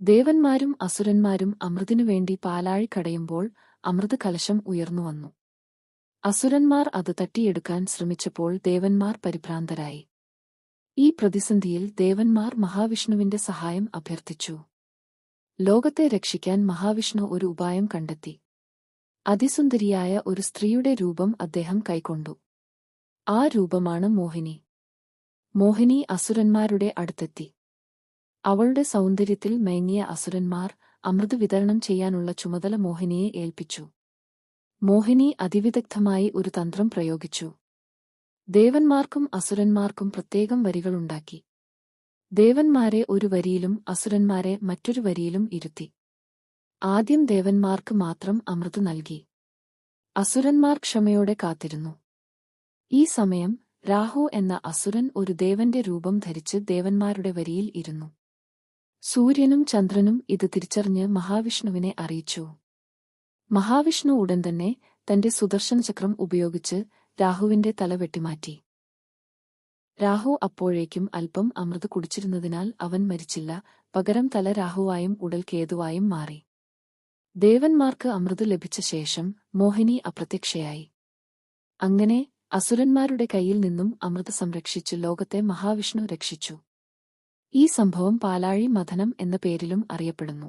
ദേവന്മാരും അസുരന്മാരും അമൃതിനുവേണ്ടി പാലാഴി കടയുമ്പോൾ അമൃത് കലശം ഉയർന്നുവന്നു അസുരന്മാർ അത് തട്ടിയെടുക്കാൻ ശ്രമിച്ചപ്പോൾ ദേവന്മാർ പരിഭ്രാന്തരായി. ഈ പ്രതിസന്ധിയിൽ ദേവന്മാർ മഹാവിഷ്ണുവിന്റെ സഹായം അഭ്യർത്ഥിച്ചു. ലോകത്തെ രക്ഷിക്കാൻ മഹാവിഷ്ണു ഒരു ഉപായം കണ്ടെത്തി. അതിസുന്ദരിയായ ഒരു സ്ത്രീയുടെ രൂപം അദ്ദേഹം കൈക്കൊണ്ടു. ആ രൂപമാണ് മോഹിനി. മോഹിനി അസുരന്മാരുടെ അടുത്തെത്തി. അവളുടെ സൗന്ദര്യത്തിൽ മയങ്ങിയ അസുരന്മാർ അമൃത് വിതരണം ചെയ്യാനുള്ള ചുമതല മോഹിനിയെ ഏൽപ്പിച്ചു. മോഹിനി അതിവിദഗ്ധമായി ഒരു തന്ത്രം പ്രയോഗിച്ചു. ദേവന്മാർക്കും അസുരന്മാർക്കും പ്രത്യേകം വരികളുണ്ടാക്കി ദേവന്മാരെ ഒരു വരിയിലും അസുരന്മാരെ മറ്റൊരു വരിയിലും ഇരുത്തി. ആദ്യം ദേവന്മാർക്ക് മാത്രം അമൃത് നൽകി. അസുരന്മാർ ക്ഷമയോടെ കാത്തിരുന്നു. ഈ സമയം രാഹു എന്ന അസുരൻ ഒരു ദേവന്റെ രൂപം ധരിച്ച് ദേവന്മാരുടെ വരിയിൽ ഇരുന്നു. സൂര്യനും ചന്ദ്രനും ഇത് തിരിച്ചറിഞ്ഞ് മഹാവിഷ്ണുവിനെ അറിയിച്ചു. മഹാവിഷ്ണു ഉടൻ തന്നെ തന്റെ സുദർശന ചക്രം ഉപയോഗിച്ച് രാഹുവിന്റെ തല വെട്ടിമാറ്റി. രാഹു അപ്പോഴേക്കും അല്പം അമൃത് കുടിച്ചിരുന്നതിനാൽ അവൻ മരിച്ചില്ല പകരം തല രാഹുവായും ഉടൽ കേതുവായും മാറി. ദേവന്മാർക്ക് അമൃത് ലഭിച്ച ശേഷം മോഹിനി അപ്രത്യക്ഷയായി. അങ്ങനെ അസുരന്മാരുടെ കയ്യിൽ നിന്നും അമൃത് സംരക്ഷിച്ച് ലോകത്തെ മഹാവിഷ്ണു രക്ഷിച്ചു. ഈ സംഭവം പാലാഴി മഥനം എന്ന പേരിലും അറിയപ്പെടുന്നു.